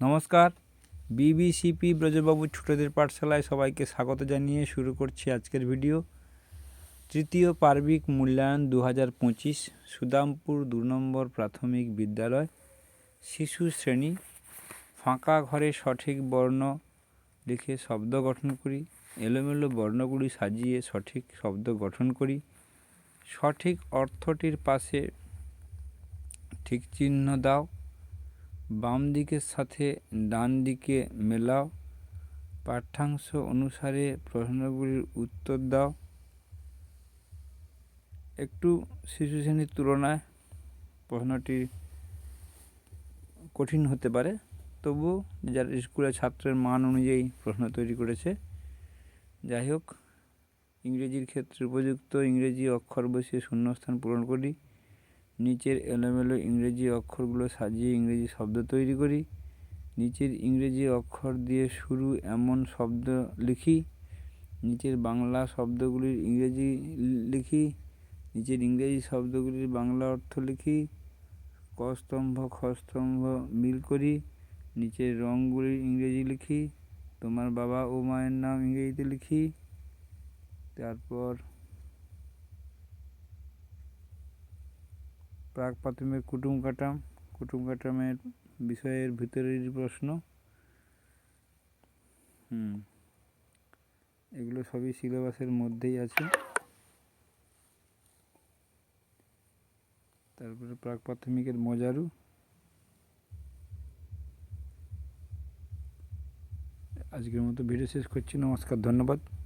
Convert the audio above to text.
নমস্কার। বিবিসিপি ব্রজবাবু ছোটদের পাঠশালায় সবাইকে স্বাগত জানিয়ে শুরু করছি আজকের ভিডিও। তৃতীয় পার্বিক মূল্যায়ন দু হাজার পঁচিশ, সুদামপুর দু নম্বর প্রাথমিক বিদ্যালয়, শিশু শ্রেণি, ফাঁকা ঘরে সঠিক বর্ণ লিখে শব্দ গঠন করি, এলোমেলো বর্ণগুলি সাজিয়ে সঠিক শব্দ গঠন করি, সঠিক অর্থটির পাশে ঠিক চিহ্ন দাও বাম দিকের সাথে ডান দিকে মেলাও। পাঠ্যাংশ অনুসারে প্রশ্নগুলির উত্তর দাও। একটু শিশু শ্রেণির তুলনায় প্রশ্নটি কঠিন হতে পারে, তবুও যারা স্কুলের ছাত্রের মান অনুযায়ী প্রশ্ন তৈরি করেছে। যাই হোক, ইংরেজির ক্ষেত্রে উপযুক্ত ইংরেজি অক্ষর বসিয়ে শূন্যস্থান পূরণ করি। নিচের এলোমেলো ইংরেজি অক্ষরগুলো সাজিয়ে ইংরেজি শব্দ তৈরি করি। নিচের ইংরেজি অক্ষর দিয়ে শুরু এমন শব্দ লিখি। নিচের বাংলা শব্দগুলির ইংরেজি লিখি। নিচের ইংরেজি শব্দগুলির বাংলা অর্থ লিখি। কস্তম্ভ, খস্তম্ভ মিল করি। নিচের রঙগুলির ইংরেজি লিখি। তোমার বাবা ও মায়ের নাম ইংরেজিতে লিখি। তারপর প্রাক প্রাথমিক কুটুম কাটাম। কুটুম কাটামের বিষয়ের ভিতরের প্রশ্ন। হুম, এগুলো সবই সিলেবাসের মধ্যেই আছে। তারপরে প্রাক প্রাথমিকের মজারু। আজকের মতো ভিডিও শেষ করছি। নমস্কার, ধন্যবাদ।